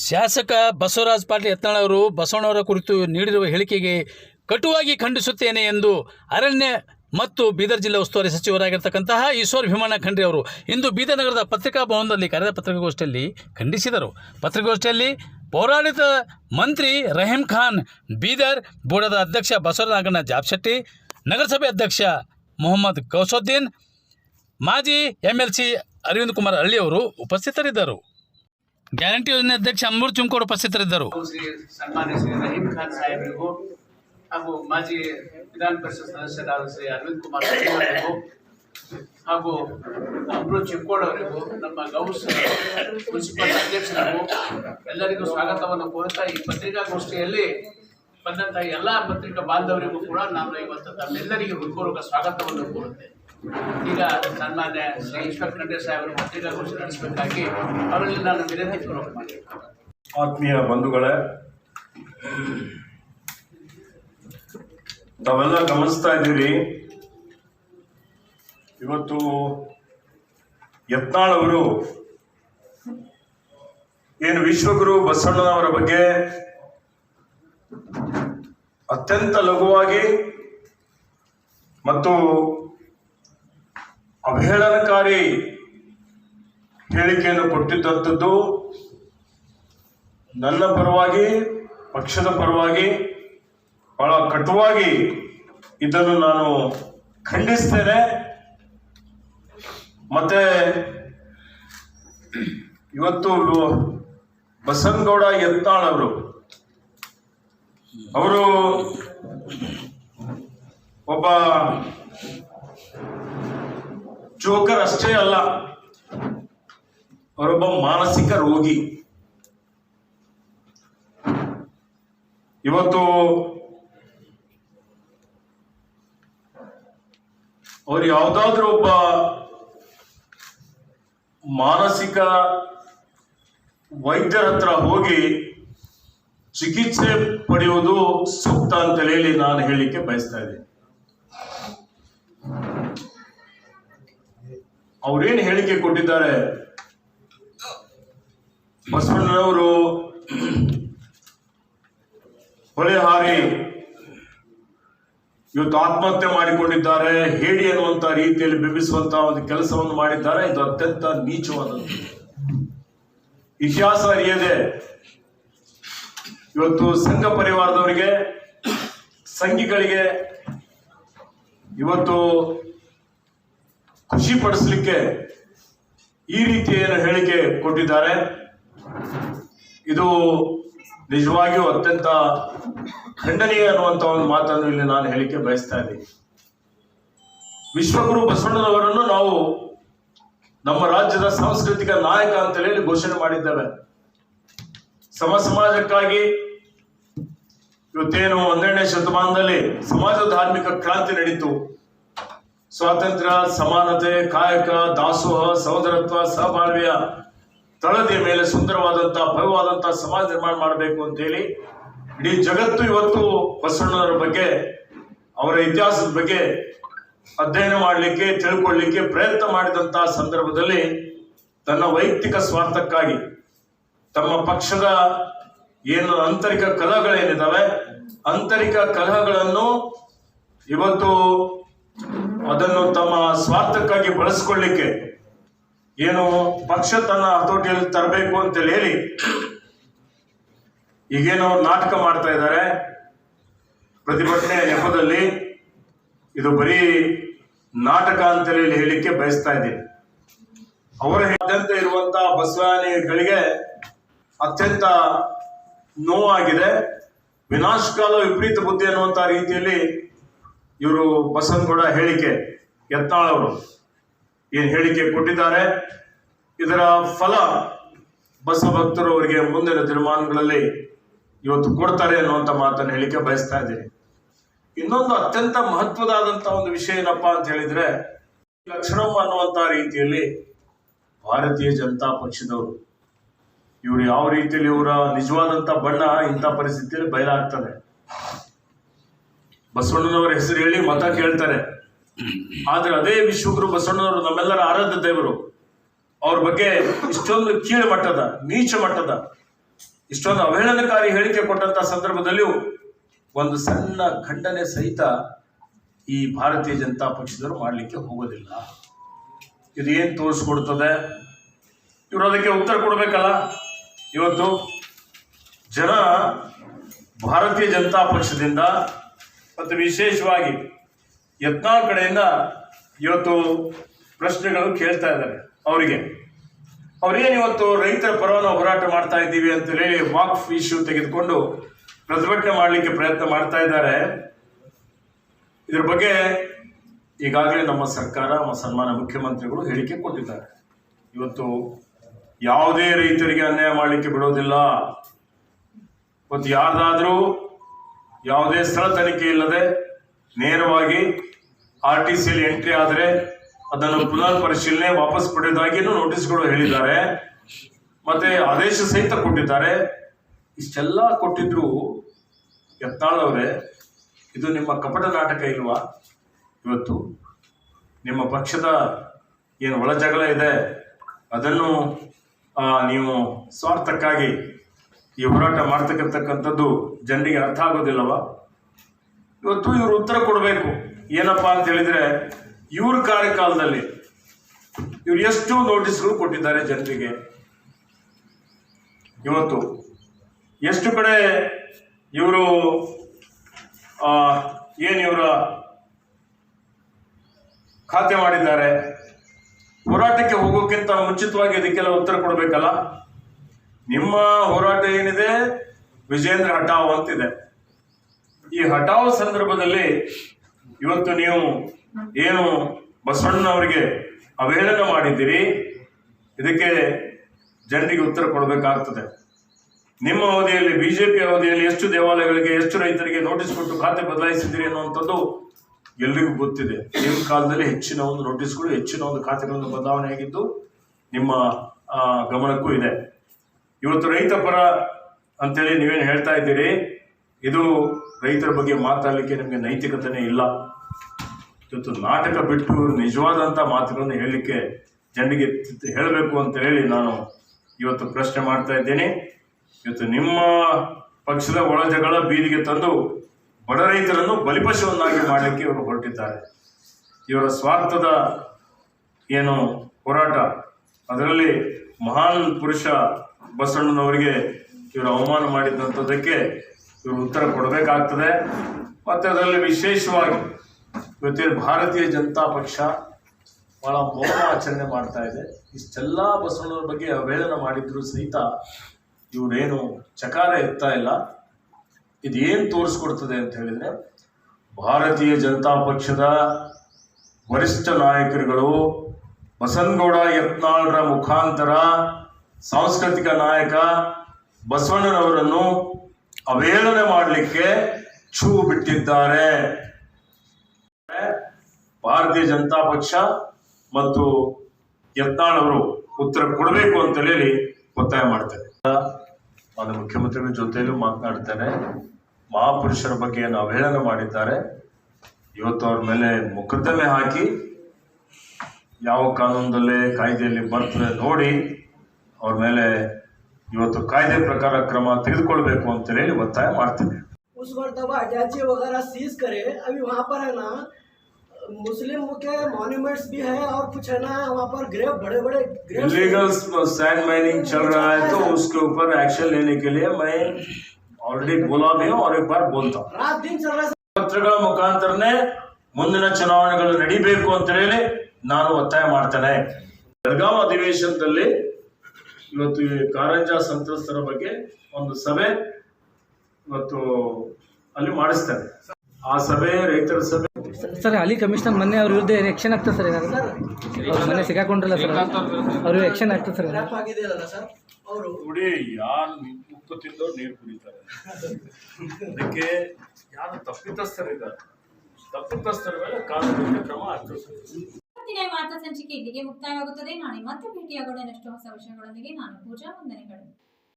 ಶಾಸಕ ಬಸವರಾಜ ಪಾಟೀಲ್ ಯತ್ನಾಳ್ ಅವರು ಬಸವಣ್ಣವರ ಕುರಿತು ನೀಡಿರುವ ಹೇಳಿಕೆಗೆ ಕಟುವಾಗಿ ಖಂಡಿಸುತ್ತೇನೆ ಎಂದು ಅರಣ್ಯ ಮತ್ತು ಬೀದರ್ ಜಿಲ್ಲಾ ಉಸ್ತುವಾರಿ ಸಚಿವರಾಗಿರ್ತಕ್ಕಂತಹ ಈಶ್ವರ್ ಭೀಮಣ್ಣ ಖಂಡ್ರಿ ಅವರು ಇಂದು ಬೀದರ್ ನಗರದ ಪತ್ರಿಕಾ ಭವನದಲ್ಲಿ ಕರೆದ ಪತ್ರಿಕಾಗೋಷ್ಠಿಯಲ್ಲಿ ಖಂಡಿಸಿದರು. ಪತ್ರಿಕಾಗೋಷ್ಠಿಯಲ್ಲಿ ಪೌರಾಡಳಿತ ಮಂತ್ರಿ ರಹೀಂ ಖಾನ್, ಬೀದರ್ ಬೋರ್ಡದ ಅಧ್ಯಕ್ಷ ಬಸವರಾಜಣ್ಣ ಜಾಬ್ಶೆಟ್ಟಿ, ನಗರಸಭೆ ಅಧ್ಯಕ್ಷ ಮೊಹಮ್ಮದ್ ಕೌಸುದ್ದೀನ್, ಮಾಜಿ M L C Arvind Kumar Halli ಅವರು ಉಪಸ್ಥಿತರಿದ್ದರು. ಗ್ಯಾರಂಟಿ ಯೋಜನೆ ಅಧ್ಯಕ್ಷ ಅಮೂರ್ ಚುಂಕೋಡ್ ಉಪಸ್ಥಿತರಿದ್ದರು. ಸನ್ಮಾನ್ಯ ಶ್ರೀ ರಹೀಂ ಖಾನ್ ಸಾಹೇಬರಿಗೂ ಹಾಗೂ ಮಾಜಿ ವಿಧಾನ ಪರಿಷತ್ ಸದಸ್ಯರಾದ ಶ್ರೀ ಅರವಿಂದ್ ಕುಮಾರ್ ಅವರಿಗೂ ಹಾಗೂ ಅಮೃತ್ ಚಿಕ್ಕೋಡ್ ಅವರಿಗೂ, ನಮ್ಮ ಗೌಸ್ ಮುನ್ಸಿಪಲ್ ಅಧ್ಯಕ್ಷರಿಗೂ ಎಲ್ಲರಿಗೂ ಸ್ವಾಗತವನ್ನು ಕೋರುತ್ತಾ ಈ ಪತ್ರಿಕಾಗೋಷ್ಠಿಯಲ್ಲಿ ಬಂದಂತಹ ಎಲ್ಲ ಪತ್ರಿಕಾ ಬಾಂಧವರಿಗೂ ಕೂಡ ನಾನು ಇವತ್ತು ತಮ್ಮೆಲ್ಲರಿಗೂ ಹೃತ್ಪೂರ್ವಕ ಸ್ವಾಗತವನ್ನು ಕೋರುತ್ತೇನೆ. ಈಗ ಸನ್ಮಾನ್ಯ ಶ್ರೀ ಈಶ್ವರ್ ಖಂಡ್ರೆ ಸಾಹೇಬರು ಪತ್ರಿಕಾಗೋಷ್ಠಿ ನಡೆಸಬೇಕಾಗಿ ಅವರಲ್ಲಿ ನಾನು ವಿನಂತಿ ಪೂರ್ವಕ ಆತ್ಮೀಯ ಬಂಧುಗಳೇ, ತಾವೆಲ್ಲ ಗಮನಿಸ್ತಾ ಇದ್ದೀರಿ, ಇವತ್ತು ಯತ್ನಾಳ್ ಅವರು ಏನು ವಿಶ್ವಗುರು ಬಸವಣ್ಣನವರ ಬಗ್ಗೆ ಅತ್ಯಂತ ಲಘುವಾಗಿ ಮತ್ತು ಅವಹೇಳನಕಾರಿ ಹೇಳಿಕೆಯನ್ನು ಕೊಟ್ಟಿದ್ದಂಥದ್ದು ನನ್ನ ಪರವಾಗಿ, ಪಕ್ಷದ ಪರವಾಗಿ ಬಹಳ ಕಟುವಾಗಿ ಇದನ್ನು ನಾನು ಖಂಡಿಸ್ತೇನೆ. ಮತ್ತೆ ಇವತ್ತು ಬಸನ್ಗೌಡ ಯತ್ನಾಳ್ ಅವರು ಅವರು ಒಬ್ಬ ಜೋಕರ್ ಅಷ್ಟೇ ಅಲ್ಲ, ಅವರೊಬ್ಬ ಮಾನಸಿಕ ರೋಗಿ. ಇವತ್ತು ಅವ್ರು ಯಾವುದಾದ್ರೂ ಒಬ್ಬ ಮಾನಸಿಕ ವೈದ್ಯರ ಹತ್ರ ಹೋಗಿ ಚಿಕಿತ್ಸೆ ಪಡೆಯುವುದು ಸೂಕ್ತ ಅಂತ ಹೇಳಿ ನಾನು ಹೇಳಲಿಕ್ಕೆ ಬಯಸ್ತಾ ಇದ್ದೀನಿ. ಅವ್ರೇನು ಹೇಳಿಕೆ ಕೊಟ್ಟಿದ್ದಾರೆ? ಬಸವಣ್ಣನವರು ಹೊಳೆ ಹಾರಿ ಇವತ್ತು ಆತ್ಮಹತ್ಯೆ ಮಾಡಿಕೊಂಡಿದ್ದಾರೆ. ಹೇಳಿ ಅನ್ನುವಂತ ರೀತಿಯಲ್ಲಿ ಬಿಂಬಿಸುವಂತ ಒಂದು ಕೆಲಸವನ್ನು ಮಾಡಿದ್ದಾರೆ. ಇದು ಅತ್ಯಂತ ನೀಚವಾದದ್ದು. ಇತಿಹಾಸ ಅರಿಯದೆ ಇವತ್ತು ಸಂಘ ಪರಿವಾರದವರಿಗೆ, ಸಂಘಿಗಳಿಗೆ ಇವತ್ತು ಖುಷಿ ಪಡಿಸ್ಲಿಕ್ಕೆ ಈ ರೀತಿ ಹೇಳಿಕೆ ಕೊಟ್ಟಿದ್ದಾರೆ. ಇದು ನಿಜವಾಗಿಯೂ ಅತ್ಯಂತ ಖಂಡನೀಯ ಅನ್ನುವಂತ ಒಂದು ಮಾತನ್ನು ಇಲ್ಲಿ ನಾನು ಹೇಳಿಕೆ ಬಯಸ್ತಾ ಇದ್ದೀನಿ. ವಿಶ್ವಗುರು ಬಸವಣ್ಣನವರನ್ನು ನಾವು ನಮ್ಮ ರಾಜ್ಯದ ಸಾಂಸ್ಕೃತಿಕ ನಾಯಕ ಅಂತ ಹೇಳಿ ಘೋಷಣೆ ಮಾಡಿದ್ದೇವೆ. ಸಮ ಸಮಾಜಕ್ಕಾಗಿ ಇವತ್ತೇನು ಹನ್ನೆರಡನೇ ಶತಮಾನದಲ್ಲಿ ಸಮಾಜ ಧಾರ್ಮಿಕ ಕ್ರಾಂತಿ ನಡೀತು. ಸ್ವಾತಂತ್ರ್ಯ, ಸಮಾನತೆ, ಕಾಯಕ, ದಾಸೋಹ, ಸಹೋದರತ್ವ, ಸಹಬಾಳ್ವೆಯ ತಳದಿಯ ಮೇಲೆ ಸುಂದರವಾದಂತಹ ಭವ್ಯವಾದಂತಹ ಸಮಾಜ ನಿರ್ಮಾಣ ಮಾಡಬೇಕು ಅಂತ ಹೇಳಿ ಇಡೀ ಜಗತ್ತು ಇವತ್ತು ಬಸವಣ್ಣನವರ ಬಗ್ಗೆ, ಅವರ ಇತಿಹಾಸದ ಬಗ್ಗೆ ಅಧ್ಯಯನ ಮಾಡಲಿಕ್ಕೆ, ತಿಳ್ಕೊಳ್ಳಿಕ್ಕೆ ಪ್ರಯತ್ನ ಮಾಡಿದಂತಹ ಸಂದರ್ಭದಲ್ಲಿ ತನ್ನ ವೈಯಕ್ತಿಕ ಸ್ವಾರ್ಥಕ್ಕಾಗಿ ತಮ್ಮ ಪಕ್ಷದ ಏನು ಆಂತರಿಕ ಕಲಹಗಳೇನಿದ್ದಾವೆ ಆಂತರಿಕ ಕಲಹಗಳನ್ನು ಇವತ್ತು ಅದನ್ನು ತಮ್ಮ ಸ್ವಾರ್ಥಕ್ಕಾಗಿ ಬಳಸ್ಕೊಳ್ಳಿಕ್ಕೆ ಏನು ಪಕ್ಷ ತನ್ನ ಹತೋಟಿಯಲ್ಲಿ ತರಬೇಕು ಅಂತ ಹೇಳಿ ಈಗೇನು ನಾಟಕ ಮಾಡ್ತಾ ಇದ್ದಾರೆ. ಪ್ರತಿಭಟನೆ ನೆಪದಲ್ಲಿ ಇದು ಬರೀ ನಾಟಕ ಅಂತ ಹೇಳಿ ಹೇಳಿಕ್ಕೆ ಬಯಸ್ತಾ ಇದ್ದೀನಿ. ಅವರ ಅತ್ಯಂತ ಇರುವಂತ ಬಸವಾನಿಗಳಿಗೆ ಅತ್ಯಂತ ನೋವಾಗಿದೆ. ವಿನಾಶಕಾಲ ವಿಪರೀತ ಬುದ್ಧಿ ಅನ್ನುವಂತ ರೀತಿಯಲ್ಲಿ ಇವರು ಬಸವನಗೌಡ ಹೇಳಿಕೆ ಎತ್ತಾಳವರು ಏನು ಹೇಳಿಕೆ ಕೊಟ್ಟಿದ್ದಾರೆ? ಇದರ ಫಲ ಬಸವಕ್ತರು ಅವರಿಗೆ ಮುಂದಿನ ದಿನಮಾನಗಳಲ್ಲಿ ಇವತ್ತು ಕೊಡ್ತಾರೆ ಅನ್ನುವಂಥ ಮಾತನ್ನು ಹೇಳಿಕೆ ಬಯಸ್ತಾ ಇದ್ದೀನಿ. ಇನ್ನೊಂದು ಅತ್ಯಂತ ಮಹತ್ವದಾದಂತಹ ಒಂದು ವಿಷಯ ಏನಪ್ಪಾ ಅಂತ ಹೇಳಿದ್ರೆ ಲಕ್ಷಣಮ್ಮ ಅನ್ನುವಂತ ರೀತಿಯಲ್ಲಿ ಭಾರತೀಯ ಜನತಾ ಪಕ್ಷದವರು. ಇವರು ಯಾವ ರೀತಿಯಲ್ಲಿ ಇವರ ನಿಜವಾದಂತ ಬಣ್ಣ ಇಂಥ ಪರಿಸ್ಥಿತಿಯಲ್ಲಿ ಬಯಲಾಗ್ತದೆ. ಬಸವಣ್ಣನವರ ಹೆಸರು ಹೇಳಿ ಮತ ಕೇಳ್ತಾರೆ. ಆದ್ರೆ ಅದೇ ವಿಶ್ವಗುರು ಬಸವಣ್ಣನವರು ನಮ್ಮೆಲ್ಲರ ಆರಾಧ್ಯ ದೇವರು. ಅವ್ರ ಬಗ್ಗೆ ಇಷ್ಟೊಂದು ಕೀಳು ಮಟ್ಟದ, ನೀಚ ಮಟ್ಟದ, ಇಷ್ಟೊಂದು ಅವಹೇಳನಕಾರಿ ಹೇಳಿಕೆ ಕೊಟ್ಟಂತ ಸಂದರ್ಭದಲ್ಲಿಯೂ ಒಂದು ಸಣ್ಣ ಖಂಡನೆ ಸಹಿತ ಈ ಭಾರತೀಯ ಜನತಾ ಪಕ್ಷದವರು ಮಾಡಲಿಕ್ಕೆ ಹೋಗೋದಿಲ್ಲ. ಇದು ಏನು ತೋರಿಸ್ಕೊಡ್ತದೆ? ಇವರು ಅದಕ್ಕೆ ಉತ್ತರ ಕೊಡಬೇಕಲ್ಲ? ಇವತ್ತು ಜನ ಭಾರತೀಯ ಜನತಾ ಪಕ್ಷದಿಂದ ಮತ್ತು ವಿಶೇಷವಾಗಿ ಯತ್ನಾಳ್ ಕಡೆಯಿಂದ ಇವತ್ತು ಪ್ರಶ್ನೆಗಳು ಕೇಳ್ತಾ ಇದ್ದಾರೆ ಅವರಿಗೆ. ಅವ್ರೇನು ಇವತ್ತು ರೈತರ ಪರವನ್ನು ಹೋರಾಟ ಮಾಡ್ತಾ ಇದ್ದೀವಿ ಅಂತ ಹೇಳಿ ವಾಕ್ಫ್ ಇಶ್ಯೂ ತೆಗೆದುಕೊಂಡು ಪ್ರತಿಭಟನೆ ಮಾಡಲಿಕ್ಕೆ ಪ್ರಯತ್ನ ಮಾಡ್ತಾ ಇದ್ದಾರೆ. ಇದ್ರ ಬಗ್ಗೆ ಈಗಾಗಲೇ ನಮ್ಮ ಸರ್ಕಾರ ನಮ್ಮ ಸನ್ಮಾನ ಮುಖ್ಯಮಂತ್ರಿಗಳು ಹೇಳಿಕೆ ಕೊಟ್ಟಿದ್ದಾರೆ. ಇವತ್ತು ಯಾವುದೇ ರೈತರಿಗೆ ಅನ್ಯಾಯ ಮಾಡಲಿಕ್ಕೆ ಬಿಡೋದಿಲ್ಲ. ಇವತ್ತು ಯಾರ್ದಾದ್ರೂ ಯಾವುದೇ ಸ್ಥಳ ತನಿಖೆ ಇಲ್ಲದೆ ನೇರವಾಗಿ ಆರ್ ಟಿ ಸಿಯಲ್ಲಿ ಎಂಟ್ರಿ ಆದರೆ ಅದನ್ನು ಪುನರ್ ಪರಿಶೀಲನೆ ವಾಪಸ್ ಪಡೆಯುವುದಾಗಿಯೂ ನೋಟಿಸ್ಗಳು ಹೇಳಿದ್ದಾರೆ. ಮತ್ತೆ ಆದೇಶ ಸಹಿತ ಕೊಟ್ಟಿದ್ದಾರೆ. ಇಷ್ಟೆಲ್ಲ ಕೊಟ್ಟಿದ್ರು ಯತ್ನಾಳ್ ಅವರೇ, ಇದು ನಿಮ್ಮ ಕಪಟ ನಾಟಕ ಇಲ್ವಾ? ಇವತ್ತು ನಿಮ್ಮ ಪಕ್ಷದ ಏನು ಒಳ ಜಗಳ ಇದೆ, ಅದನ್ನು ನೀವು ಸ್ವಾರ್ಥಕ್ಕಾಗಿ ಈ ಹೋರಾಟ ಮಾಡ್ತಕ್ಕಂಥಕ್ಕಂಥದ್ದು ಜನರಿಗೆ ಅರ್ಥ ಆಗೋದಿಲ್ಲವ? ಇವತ್ತು ಇವರು ಉತ್ತರ ಕೊಡಬೇಕು. ಏನಪ್ಪಾ ಅಂತ ಹೇಳಿದ್ರೆ, ಇವ್ರ ಕಾರ್ಯಕಾಲದಲ್ಲಿ ಇವ್ರು ಎಷ್ಟು ನೋಟಿಸ್ಗಳು ಕೊಟ್ಟಿದ್ದಾರೆ ಜನರಿಗೆ. ಇವತ್ತು ಎಷ್ಟು ಕಡೆ ಇವರು ಏನು ಇವರ ಖಾತೆ ಮಾಡಿದ್ದಾರೆ? ಹೋರಾಟಕ್ಕೆ ಹೋಗೋಕ್ಕಿಂತ ಮುಂಚಿತವಾಗಿ ಅದಕ್ಕೆಲ್ಲ ಉತ್ತರ ಕೊಡಬೇಕಲ್ಲ? ನಿಮ್ಮ ಹೋರಾಟ ಏನಿದೆ? ವಿಜೇಂದ್ರ ಹಟಾವ್ ಅಂತಿದೆ. ಈ ಹಟಾವ್ ಸಂದರ್ಭದಲ್ಲಿ ಇವತ್ತು ನೀವು ಏನು ಬಸವಣ್ಣನವರಿಗೆ ಅವಹೇಳನ ಮಾಡಿದ್ದೀರಿ? ಇದಕ್ಕೆ ಜನರಿಗೆ ಉತ್ತರ ಕೊಡಬೇಕಾಗ್ತದೆ. ನಿಮ್ಮ ಅವಧಿಯಲ್ಲಿ, ಬಿಜೆಪಿ ಅವಧಿಯಲ್ಲಿ ಎಷ್ಟು ದೇವಾಲಯಗಳಿಗೆ, ಎಷ್ಟು ರೈತರಿಗೆ ನೋಟಿಸ್ ಕೊಟ್ಟು ಖಾತೆ ಬದಲಾಯಿಸಿದ್ದೀರಿ ಅನ್ನುವಂಥದ್ದು ಎಲ್ಲರಿಗೂ ಗೊತ್ತಿದೆ. ನಿಮ್ಮ ಕಾಲದಲ್ಲಿ ಹೆಚ್ಚಿನ ಒಂದು ನೋಟಿಸ್ಗಳು, ಹೆಚ್ಚಿನ ಒಂದು ಖಾತೆಗಳನ್ನು ಬದಲಾವಣೆ ಆಗಿದ್ದು ನಿಮ್ಮ ಗಮನಕ್ಕೂ ಇದೆ. ಇವತ್ತು ರೈತ ಪರ ಅಂತೇಳಿ ನೀವೇನು ಹೇಳ್ತಾ ಇದ್ದೀರಿ? ಇದು ರೈತರ ಬಗ್ಗೆ ಮಾತಾಡಲಿಕ್ಕೆ ನಿಮಗೆ ನೈತಿಕತೆನೇ ಇಲ್ಲ. ಇವತ್ತು ನಾಟಕ ಬಿಟ್ಟು ನಿಜವಾದಂಥ ಮಾತುಗಳನ್ನು ಹೇಳಲಿಕ್ಕೆ ಜನರಿಗೆ ಹೇಳಬೇಕು ಅಂತ ಹೇಳಿ ನಾನು ಇವತ್ತು ಪ್ರಶ್ನೆ ಮಾಡ್ತಾ ಇದ್ದೇನೆ. ಇವತ್ತು ನಿಮ್ಮ ಪಕ್ಷದ ಒಳಜಗಳ ಬೀದಿಗೆ ತಂದು ಬಡ ರೈತರನ್ನು ಬಲಿಪಶುವನ್ನಾಗಿ ಮಾಡಲಿಕ್ಕೆ ಇವರು ಹೊರಟಿದ್ದಾರೆ. ಇವರ ಸ್ವಾರ್ಥದ ಏನು ಹೋರಾಟ, ಅದರಲ್ಲಿ ಮಹಾನ್ ಪುರುಷ ಬಸವಣ್ಣನವರಿಗೆ ಇವರು ಅವಮಾನ ಮಾಡಿದಂಥದ್ದಕ್ಕೆ ಇವರು ಉತ್ತರ ಕೊಡಬೇಕಾಗ್ತದೆ. ಮತ್ತು ಅದರಲ್ಲಿ ವಿಶೇಷವಾಗಿ ಇವತ್ತಿನ ಭಾರತೀಯ ಜನತಾ ಪಕ್ಷ ಬಹಳ ಮೌನ ಆಚರಣೆ ಮಾಡ್ತಾ ಇದೆ. ಇಷ್ಟೆಲ್ಲ ಬಸವಣ್ಣವ್ರ ಬಗ್ಗೆ ಅವಹೇಳನ ಮಾಡಿದ್ರು ಸಹಿತ ಇವರೇನು ಚಕಾರ ಎತ್ತಾ ಇಲ್ಲ. ಇದೇನು ತೋರಿಸ್ಕೊಡ್ತದೆ ಅಂತ ಹೇಳಿದ್ರೆ, ಭಾರತೀಯ ಜನತಾ ಪಕ್ಷದ ವರಿಷ್ಠ ನಾಯಕರುಗಳು ಬಸನಗೌಡ ಯತ್ನಾಳ್ರ ಮುಖಾಂತರ ಸಾಂಸ್ಕೃತಿಕ ನಾಯಕ ಬಸವಣ್ಣನವರನ್ನು ಅವಹೇಳನ ಮಾಡಲಿಕ್ಕೆ ಛೂ ಬಿಟ್ಟಿದ್ದಾರೆ. ಭಾರತೀಯ ಜನತಾ ಪಕ್ಷ ಮತ್ತು ಯತ್ನಾಳ್ ಅವರು ಉತ್ತರ ಕೊಡಬೇಕು ಅಂತ ಹೇಳಿ ಒತ್ತಾಯ ಮಾಡ್ತೇನೆ. ಅದು ಮುಖ್ಯಮಂತ್ರಿಗಳ ಜೊತೆಯಲ್ಲೂ ಮಾತನಾಡ್ತೇನೆ. ಮಹಾಪುರುಷರ ಬಗ್ಗೆ ಏನು ಅವಹೇಳನ ಮಾಡಿದ್ದಾರೆ. ಇವತ್ತು ಅವ್ರ ಮೇಲೆ ಮೊಕದ್ದಮೆ ಹಾಕಿ ಯಾವ ಕಾನೂನದಲ್ಲೇ ಕಾಯ್ದೆಯಲ್ಲಿ ಬರ್ತದೆ ನೋಡಿ. ಅವ್ರ ಮೇಲೆ ಇವತ್ತು ಕಾಯ್ದೆ ಪ್ರಕಾರ ಕ್ರಮ ತೆಗೆದುಕೊಳ್ಬೇಕು ಅಂತ ಹೇಳಿ ಒತ್ತಾಯ ಮಾಡ್ತೇನೆ उस मरतबा अटैची वगैरह सीज करे अभी वहाँ पर है ना मुस्लिम के मॉन्यूमेंट्स भी है और कुछ है ना वहाँ पर ग्रेव बड़े बड़े ग्रेव इलीगल सैंड माइनिंग चल रहा है तो उसके ऊपर एक्शन लेने के लिए मैं ऑलरेडी बोला भी हूँ और एक बार बोलता हूँ रात दिन चल रहा है ಪತ್ರಗಳ ಮುಖಾಂತರನೇ ಮುಂದಿನ ಚುನಾವಣೆಗಳು ನಡಿಬೇಕು ಅಂತ ಹೇಳಿ ನಾನು ಒತ್ತಾಯ ಮಾಡ್ತೇನೆ ಬೆಳಗಾವಿ ಅಧಿವೇಶನದಲ್ಲಿ ಇವತ್ತು ಈ ಕಾರಂಜ ಸಂತ್ರಸ್ತರ ಬಗ್ಗೆ ಒಂದು ಸಭೆ ಇವತ್ತು ಅಲ್ಲಿ ಮಾಡಿಸ್ತಾರೆ. ಆ ಸಭೆ ರೈತರ ಸಭೆ. ಸರ್ ಅಲ್ಲಿ ಕಮಿಷನರ್ ಮೊನ್ನೆ ಅವ್ರ ವಿರುದ್ಧ ಎಕ್ಷನ್ ಆಗ್ತದೆ ಸರ್ ಏನಾದ್ರು ಸರ್ ಮೊನ್ನೆ ಸಿಗಾಕೊಂಡ್ರಲ್ಲ ಸರ್. ಅವ್ರು ಎಕ್ಷನ್ ಆಗ್ತದೆ ಸರ್ ಟ್ರ್ಯಾಪ್ ಆಗಿದೆಯಲ್ಲ ಸರ್ ಅವರು ನೋಡಿ ಯಾರು ಉಪ್ಪು ತಿಂದೋ ನೀರು ಕುಡಿತಾರೆ. ಅದಕ್ಕೆ ಯಾರು ತಪ್ಪಿತಸ್ಥರಿದ್ದಾರೆ? ತಪ್ಪಿತಸ್ಥರ ಮೇಲೆ ಕಾನೂನು ಕ್ರಮ ಆಗ್ತದೆ ಇವತ್ತಿನ ವಾರ್ತಾ ಸಂಚಿಕೆ ಇಲ್ಲಿಗೆ ಮುಕ್ತಾಯವಾಗುತ್ತದೆ. ನಾಳೆ ಮತ್ತೆ ಭೇಟಿಯಾಗೋಣ. ಇನ್ನಷ್ಟು ಹೊಸ ವಿಷಯಗಳೊಂದಿಗೆ ನಾನು ಪೂಜಾ ವಂದನೆಗಳು.